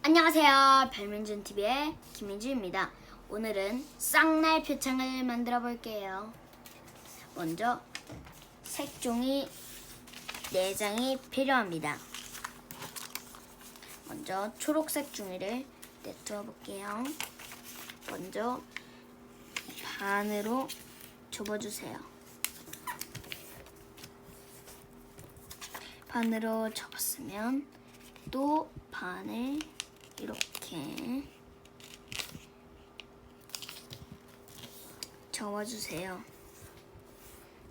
안녕하세요. 별민준 TV의 김민주입니다. 오늘은 쌍날 표창을 만들어 볼게요. 먼저 색종이 4장이 필요합니다. 먼저 초록색 종이를 내두어 볼게요. 먼저 반으로 접어주세요. 반으로 접었으면 또 반을 이렇게 접어주세요.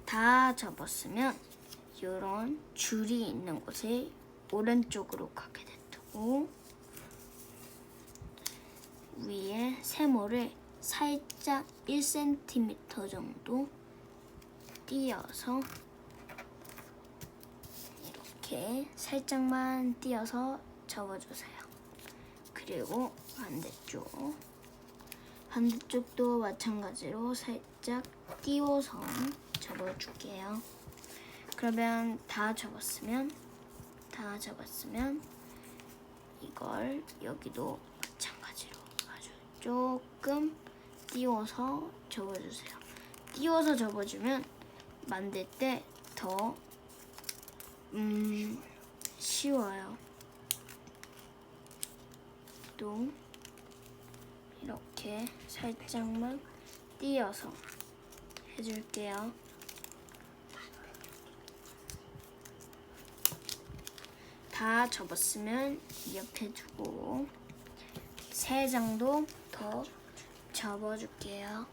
다 접었으면 이런 줄이 있는 곳에 오른쪽으로 가게 냅두고 위에 세모를 살짝 1cm 정도 띄어서 이렇게 살짝만 띄어서 접어주세요. 그리고 반대쪽 반대쪽도 마찬가지로 살짝 띄워서 접어줄게요. 그러면 다 접었으면 다 접었으면 이걸 여기도 마찬가지로 아주 조금 띄워서 접어주세요. 띄워서 접어주면 만들 때 더 음, 쉬워요. 또 이렇게 살짝만 띄어서 해줄게요. 다 접었으면 옆에 두고 세 장도 더 접어줄게요.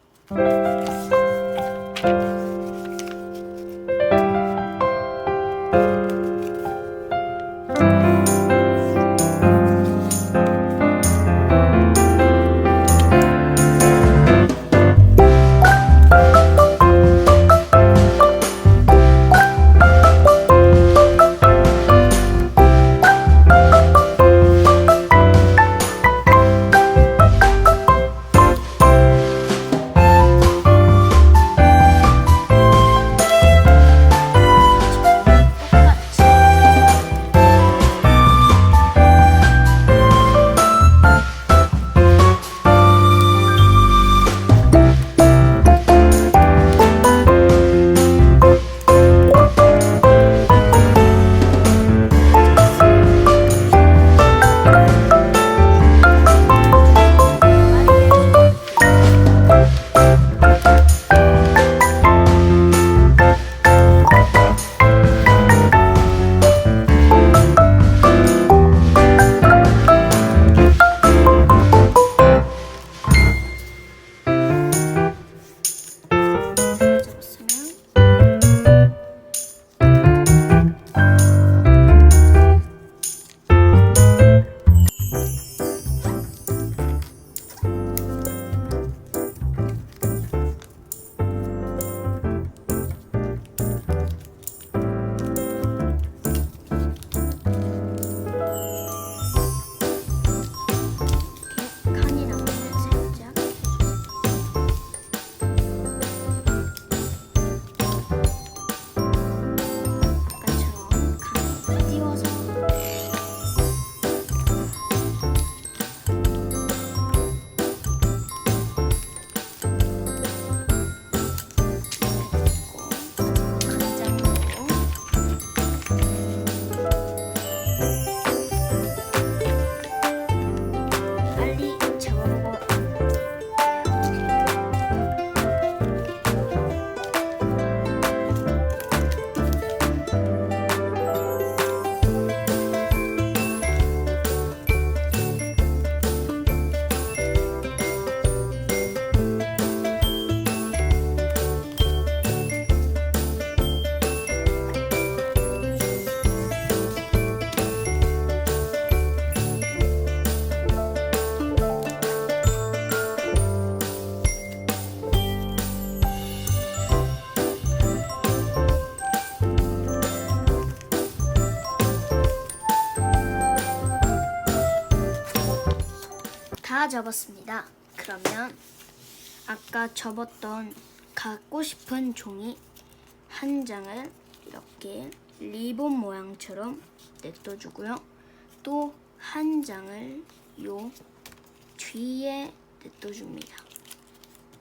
다 접었습니다. 그러면 아까 접었던 갖고 싶은 종이 한 장을 이렇게 리본 모양처럼 냅둬주고요. 또 한 장을 요 뒤에 냅둬줍니다.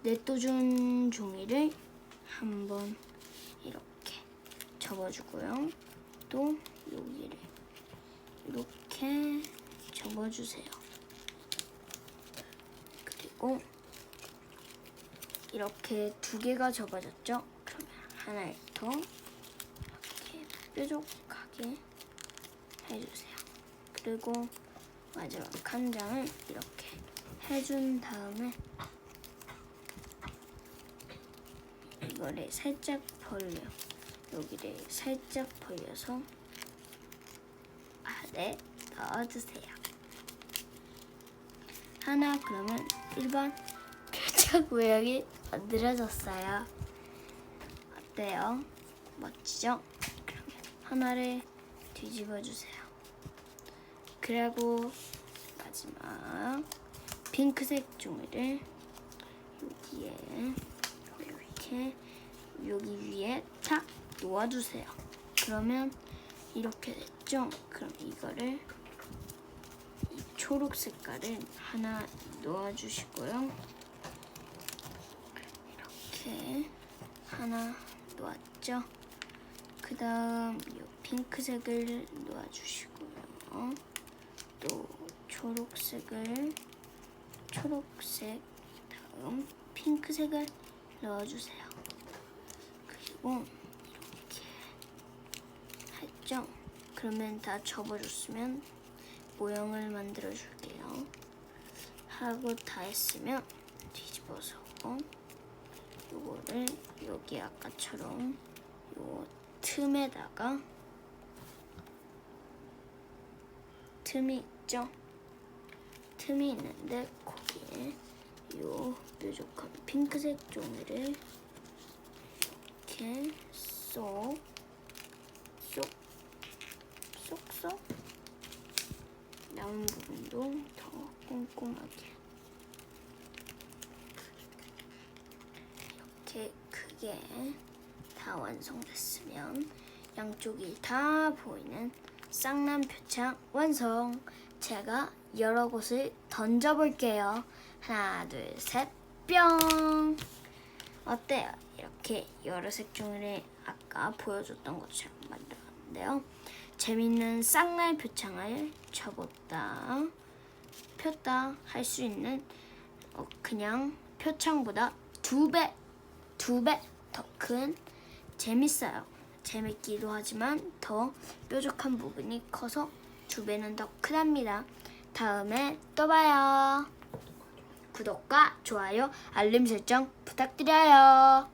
냅둬준 종이를 한번 이렇게 접어주고요. 또 여기를 이렇게 접어주세요. 그리고 이렇게 두 개가 접어졌죠? 그러면 하나를 더 이렇게 뾰족하게 해주세요. 그리고 마지막 한 장을 이렇게 해준 다음에 이거를 살짝 벌려 여기를 살짝 벌려서 안에 넣어주세요. 하나 그러면 1번 교차 구역이 만들어졌어요. 어때요? 멋지죠? 그러면 하나를 뒤집어 주세요. 그리고 마지막 핑크색 종이를 여기에 이렇게 여기 위에 탁 놓아주세요. 그러면 이렇게 됐죠? 그럼 이거를 이 초록 색깔을 하나 놓아주시고요. 이렇게 하나 놓았죠? 그 다음 이 핑크색을 놓아주시고요. 또 초록색을 초록색 다음 핑크색을 넣어주세요. 그리고 이렇게 했죠? 그러면 다 접어줬으면 모형을 만들어 줄게요. 하고 다 했으면 뒤집어서 요거를 여기 아까처럼 요 틈에다가 틈이 있죠? 틈이 있는데 거기에 요 뾰족한 핑크색 종이를 이렇게 쏙, 쏙, 쏙쏙 남은 부분도 더 꼼꼼하게 이렇게 크게 다 완성됐으면 양쪽이 다 보이는 쌍남 표창 완성. 제가 여러 곳을 던져볼게요. 하나, 둘, 셋, 뿅. 어때요? 이렇게 여러 색 종이를 아까 보여줬던 것처럼 만들었는데요. 재밌는 쌍날 표창을 접었다, 폈다 할 수 있는 어, 그냥 표창보다 두 배, 두 배 더 큰 재밌어요. 재밌기도 하지만 더 뾰족한 부분이 커서 두 배는 더 크답니다. 다음에 또 봐요. 구독과 좋아요, 알림 설정 부탁드려요.